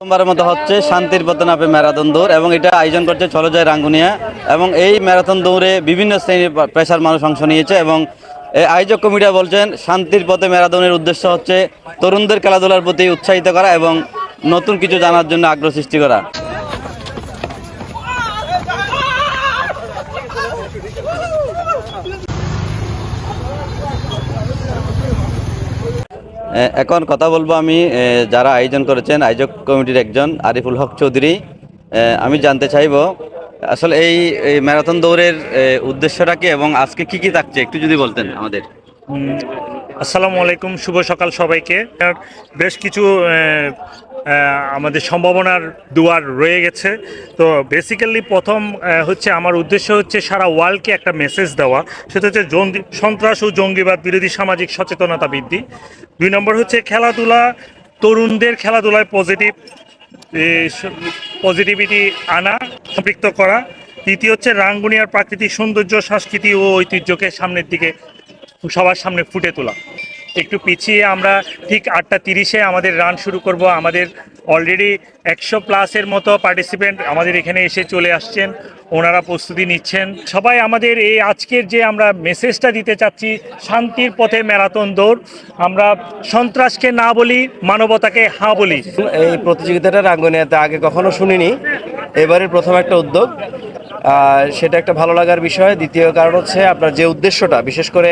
প্রথমবারের মতো হচ্ছে শান্তির পতনাপে ম্যারাথন দৌড় এবং এটা আয়োজন করছে চলজয় রাঙ্গুনিয়া এবং এই ম্যারাথন দৌড়ে বিভিন্ন শ্রেণির পেশার মানুষ অংশ নিয়েছে এবং আয়োজক কমিটি বলছেন, শান্তির পথে ম্যারাথনের উদ্দেশ্য হচ্ছে তরুণদের খেলাধুলার প্রতি উৎসাহিত করা এবং নতুন কিছু জানার জন্য আগ্রহ সৃষ্টি করা। এখন কথা বলব আমি যারা আয়োজন করেছেন, আয়োজক কমিটির একজন আরিফুল হক চৌধুরী। আমি জানতে চাইব, আসলে এই ম্যারাথন দৌড়ের উদ্দেশ্যটাকে এবং আজকে কি কি থাকছে? একটু যদি বলতেন আমাদের। আসসালামু আলাইকুম, শুভ সকাল সবাইকে। বেশ কিছু আমাদের সম্ভাবনার দুয়ার রয়ে গেছে। তো বেসিক্যালি প্রথম হচ্ছে আমার উদ্দেশ্য হচ্ছে সারা ওয়ার্ল্ডকে একটা মেসেজ দেওয়া। সেটা হচ্ছে জঙ্গি, সন্ত্রাস ও জঙ্গিবাদ বিরোধী সামাজিক সচেতনতা বৃদ্ধি। দুই নম্বর হচ্ছে খেলাধুলা, তরুণদের খেলাধুলায় পজিটিভ পজিটিভিটি আনা, সম্পৃক্ত করা। তৃতীয় হচ্ছে রাঙ্গুনিয়ার প্রাকৃতিক সৌন্দর্য, সংস্কৃতি ও ঐতিহ্যকে সামনের দিকে সবার সামনে ফুটে তোলা। একটু পিছিয়ে আমরা ঠিক আটটা তিরিশে আমাদের রান শুরু করব। আমাদের অলরেডি একশো প্লাসের মতো পার্টিসিপেন্ট আমাদের এখানে এসে চলে আসছেন। ওনারা প্রস্তুতি নিচ্ছেন। সবাই আমাদের এই আজকের যে আমরা মেসেজটা দিতে চাচ্ছি, শান্তির পথে ম্যারাথন দৌড়, আমরা সন্ত্রাসকে না বলি, মানবতাকে হা বলি। এই প্রতিযোগিতাটা রাঙ্গুনিয়াতে আগে কখনো শুনিনি। এবারে প্রথম একটা উদ্যোগ। সেটা একটা ভালো লাগার বিষয়। দ্বিতীয় কারণ হচ্ছে আপনার যে উদ্দেশ্যটা, বিশেষ করে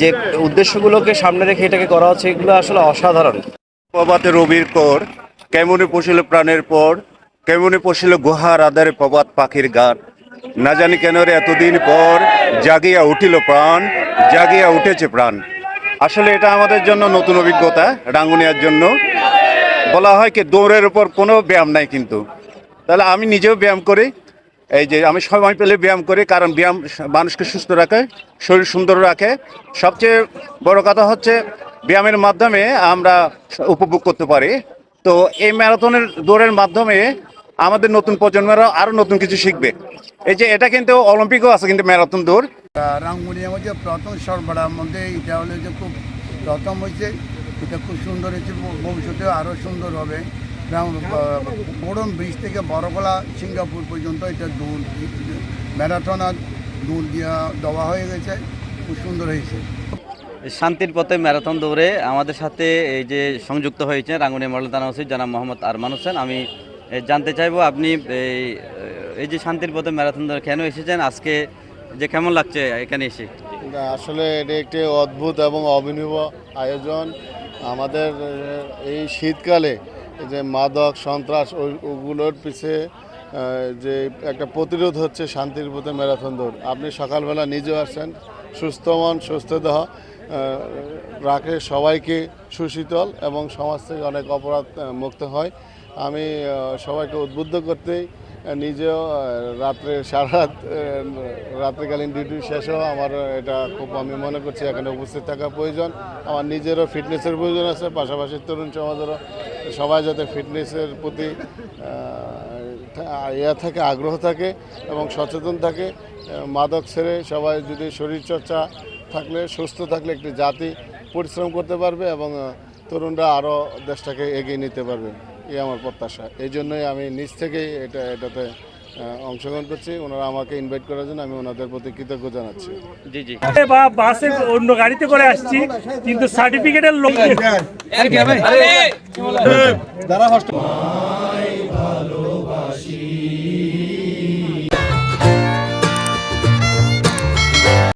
যে উদ্দেশ্যগুলোকে সামনে রেখে এটাকে করা হচ্ছে, এগুলো আসলে অসাধারণ। প্রভাতে রবির পর কেমনে পশিল প্রাণের পর কেমনে পশিল গুহার আধারে প্রভাত পাখির গান। না জানি কেন রে, এতদিন পর জাগিয়া উঠিল প্রাণ, জাগিয়া উঠেছে প্রাণ। আসলে এটা আমাদের জন্য নতুন অভিজ্ঞতা, রাঙ্গুনিয়ার জন্য। বলা হয় কি, দৌড়ের উপর কোনো ব্যায়াম নাই কিন্তু। তাহলে আমি নিজেও ব্যায়াম করি এই যে আমি সময় পেলে ব্যায়াম করি, কারণ ব্যায়াম মানুষকে সুস্থ রাখে, শরীর সুন্দর রাখে। সবচেয়ে বড় কথা হচ্ছে, ব্যায়ামের মাধ্যমে আমরা উপভোগ করতে পারি। তো এই ম্যারাথনের দৌড়ের মাধ্যমে আমাদের নতুন প্রজন্মরা আরও নতুন কিছু শিখবে। এই যে এটা কিন্তু অলিম্পিকও আছে কিন্তু ম্যারাথন দৌড়। রাঙ্গুনিয়ার মধ্যে প্রথম সরবরাহের মধ্যে এটা হলো যে খুব প্রথম হয়েছে, এটা খুব সুন্দর হয়েছে ভবিষ্যতে আরও সুন্দর হবে। পড়ন ব্রিজ থেকে বড়গোলা সিঙ্গাপুর পর্যন্ত এটা দৌড় ম্যারাথন আর দৌড় দেওয়া দেওয়া হয়ে গেছে। খুব সুন্দর হয়েছে। শান্তির পথে ম্যারাথন দৌড়ে আমাদের সাথে এই যে সংযুক্ত হয়েছে রাঙ্গুনিয়া মডেল থানা ওসি জানাব মোহাম্মদ আরমান হোসেন। আমি জানতে চাইব আপনি এই এই যে শান্তির পথে ম্যারাথন দৌড়ে কেন এসেছেন? আজকে যে কেমন লাগছে এখানে এসে? না, আসলে এটা একটি অদ্ভুত এবং অভিনব আয়োজন। আমাদের এই শীতকালে যে মাদক, সন্ত্রাস ওগুলোর পিছে যে একটা প্রতিরোধ হচ্ছে শান্তির পথে ম্যারাথন দৌড়। আপনি সকালবেলা নিজেও আসছেন, সুস্থ মন, সুস্থ দেহ রাখে সবাইকে সুশীতল এবং সমাজ থেকে অনেক অপরাধ মুক্ত হয়। আমি সবাইকে উদ্বুদ্ধ করতেই নিজেও রাত্রে সারা রাত রাত্রিকালীন ডিউটি শেষও আমার এটা খুব আমি মনে করছি, এখানে উপস্থিত থাকা প্রয়োজন। আমার নিজেরও ফিটনেসের প্রয়োজন আছে, পাশাপাশি তরুণ সমাজেরও সবাই যাতে ফিটনেসের প্রতি ইয়া থাকে, আগ্রহ থাকে এবং সচেতন থাকে মাদক ছেড়ে সবাই যদি শরীরচর্চা থাকলে, সুস্থ থাকলে একটি জাতি পরিশ্রম করতে পারবে এবং তরুণরা আরও দেশটাকে এগিয়ে নিতে পারবে। এই আমার প্রত্যাশা। এই জন্যই আমি নিজ থেকেই এটা, এটাতে অংশগ্রহণ করছি ওনারা আমাকে ইনভাইট করার জন্য আমি ওনাদের প্রতি কৃতজ্ঞ জানাচ্ছি। জি জি। বা বাসে অন্য গাড়িতে করে আসছি কিন্তু সার্টিফিকেটের লোক